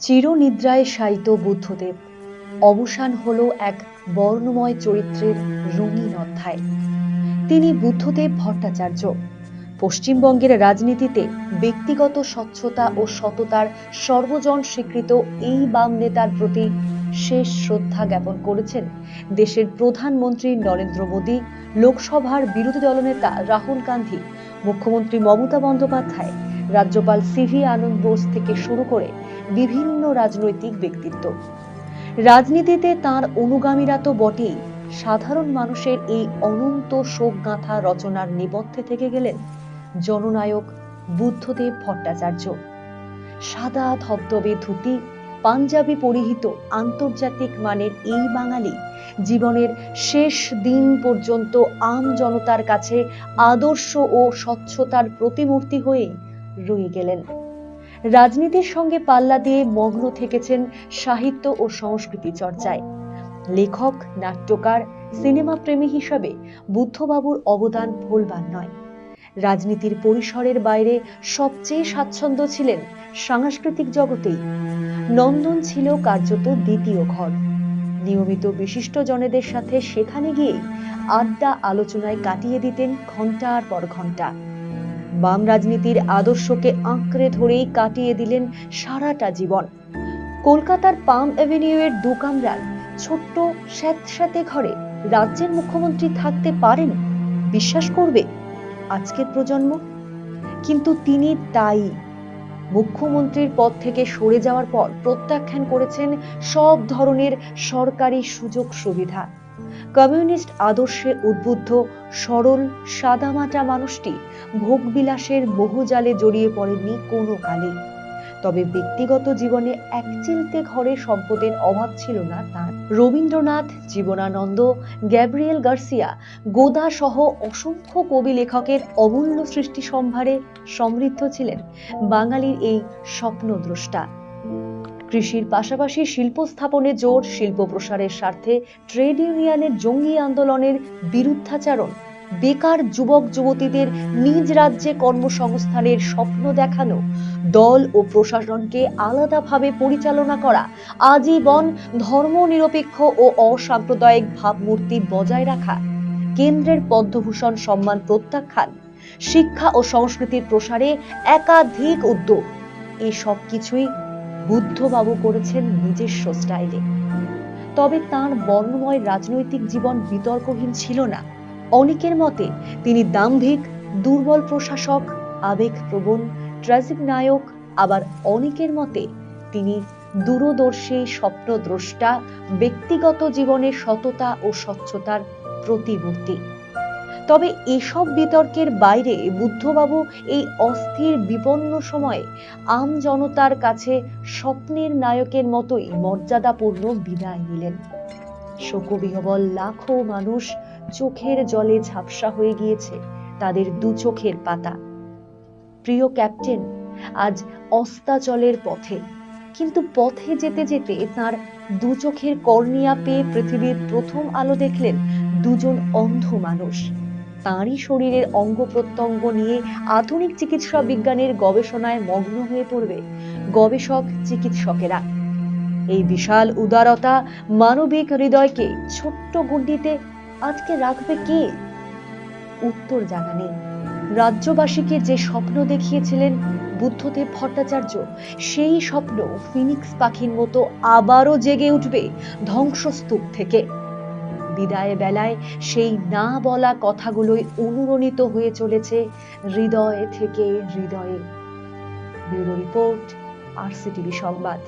চিরনিদ্রায় শায়িত বুদ্ধদেব। অবসান হলো এক বর্ণময় চরিত্রের রঙিন অধ্যায়। তিনি বুদ্ধদেব ভট্টাচার্য। পশ্চিমবঙ্গের রাজনীতিতে ব্যক্তিগত স্বচ্ছতা ও সততার সর্বজন স্বীকৃত এই বাম নেতার প্রতি শেষ শ্রদ্ধা জ্ঞাপন করেছেন দেশের প্রধানমন্ত্রী নরেন্দ্র মোদী, লোকসভার বিরোধী দলনেতা রাহুল গান্ধী, মুখ্যমন্ত্রী মমতা বন্দ্যোপাধ্যায়, রাজ্যপাল সিভি আনন্দ বোস থেকে শুরু করে বিভিন্ন রাজনৈতিক ব্যক্তিত্ব। রাজনীতিতে তার অনুগামীরা তো বটেই। সাধারণ মানুষের এই অনন্ত শোকগাথা রচনার নেপথ্যে থেকে গেলেন জননায়ক বুদ্ধদেব ভট্টাচার্য। সাদা ধবধবে ধুতি, পাঞ্জাবি পরিহিত আন্তর্জাতিক মানের এই বাঙালি জীবনের শেষ দিন পর্যন্ত আম জনতার কাছে আদর্শ ও স্বচ্ছতার প্রতিমূর্তি হয়ে রয়ে গেলেন। রাজনীতির সঙ্গে পাল্লা দিয়ে মগ্ন থেকেছেন সাহিত্য ও সংস্কৃতি চর্চায়। লেখক, নাট্যকার সিনেমা প্রেমী হিসাবে বুদ্ধবাবুর অবদান ভুলবার নয়। রাজনীতির পরিসরের বাইরে সবচেয়ে স্বাচ্ছন্দ্য ছিলেন সাংস্কৃতিক জগতেই। নন্দন ছিল কার্যত দ্বিতীয় ঘর। নিয়মিত বিশিষ্ট জনেদের সাথে সেখানে গিয়ে আড্ডা আলোচনায় কাটিয়ে দিতেন ঘণ্টার পর ঘণ্টা বাম রাজনীতির আদর্শকে আঁকড়ে ধরেই কাটিয়ে দিলেন সারাটা জীবন। কলকাতার পাম অ্যাভিনিউয়ের দোকানরার ছোট্ট স্যাঁতস্যাঁতে ঘরে রাজ্যের মুখ্যমন্ত্রী থাকতে পারেন? বিশ্বাস করবে? আজকের প্রজন্ম? কিন্তু তিনি তাই। মুখ্যমন্ত্রীর পদ থেকে সরে যাওয়ার পর প্রত্যাখ্যান করেছেন সব ধরনের সরকারি সুযোগ সুবিধা। কমিউনিস্ট আদর্শে উদ্বুদ্ধ সরল, সাদামাটা মানুষটি ভোগবিলাসের বহুজালে জড়িয়ে পড়েননি কোনো কালে। তবে ব্যক্তিগত জীবনে এক চিলতে ঘরে সম্পদের অভাব ছিল না তার। রবীন্দ্রনাথ, জীবনানন্দ, গ্যাব্রিয়েল গার্সিয়া গোদা সহ অসংখ্য কবি লেখকের অমূল্য সৃষ্টি সম্ভারে সমৃদ্ধ ছিলেন বাঙালির এই স্বপ্নদ্রষ্টা। কৃষির পাশাপাশি শিল্প স্থাপনে জোর শিল্প প্রসারের স্বার্থে ট্রেড ইউনিয়নের জঙ্গি আন্দোলনের বিরুদ্ধাচারণ বেকার যুবক যুবতীদের নিজ রাজ্যে কর্মসংস্থানের স্বপ্ন দেখানো। দল ও প্রশাসনকে আলাদাভাবে পরিচালনা করা, আজীবন ধর্মনিরপেক্ষ ও অসাম্প্রদায়িক ভাবমূর্তি বজায় রাখা, কেন্দ্রের পদ্মভূষণ সম্মান প্রত্যাখ্যান, শিক্ষা ও সংস্কৃতির প্রসারে একাধিক উদ্যোগ। এই সব কিছুই বুদ্ধবাবু করেছেন নিজস্ব স্টাইলে। তবে তার বর্ণময় রাজনৈতিক জীবন বিতর্কহীন ছিল না। অনেকের মতে তিনি দাম্ভিক, দুর্বল প্রশাসক, আবেগপ্রবণ ট্র্যাজিক নায়ক, আবার অনেকের মতে তিনি দূরদর্শী, স্বপ্নদ্রষ্টা, ব্যক্তিগত জীবনে সততা ও স্বচ্ছতার প্রতিমূর্তি। তবে এসব বিতর্কের বাইরে বুদ্ধবাবু এই অস্থির, বিপন্ন সময়ে আম জনতার কাছে স্বপ্নের নায়কের মতোই মর্যাদাপূর্ণ বিদায় নিলেন। শোকবিহবল লাখো মানুষ চোখের জলে ঝাপসা হয়ে গিয়েছে তাদের দু চোখের পাতা। প্রিয় ক্যাপ্টেন, আজ অস্তাচলের পথে। কিন্তু পথে যেতে যেতে তার দু চোখের কর্নিয়া পেয়ে পৃথিবীর প্রথম আলো দেখলেন দুজন অন্ধ মানুষ। তাঁরই শরীরের অঙ্গ প্রত্যঙ্গ নিয়ে আধুনিক চিকিৎসা বিজ্ঞানের গবেষণায় মগ্ন হয়ে পড়বে গবেষক চিকিৎসকেরা। এই বিশাল উদারতা মানবিক হৃদয়কে ছোট্ট গুন্ডিতে আজকে রাখবে কে? উত্তর জানা নেই। রাজ্যবাসীকে যে স্বপ্ন দেখিয়েছিলেন বুদ্ধদেব ভট্টাচার্য, সেই স্বপ্ন ফিনিক্স পাখির মতো আবারও জেগে উঠবে ধ্বংসস্তূপ থেকে। বিদায় বেলায় সেই না বলা কথাগুলোই অনুরণিত হয়ে চলেছে হৃদয় থেকে হৃদয়ে। ব্যুরো রিপোর্ট আরসিটিভি সংবাদ।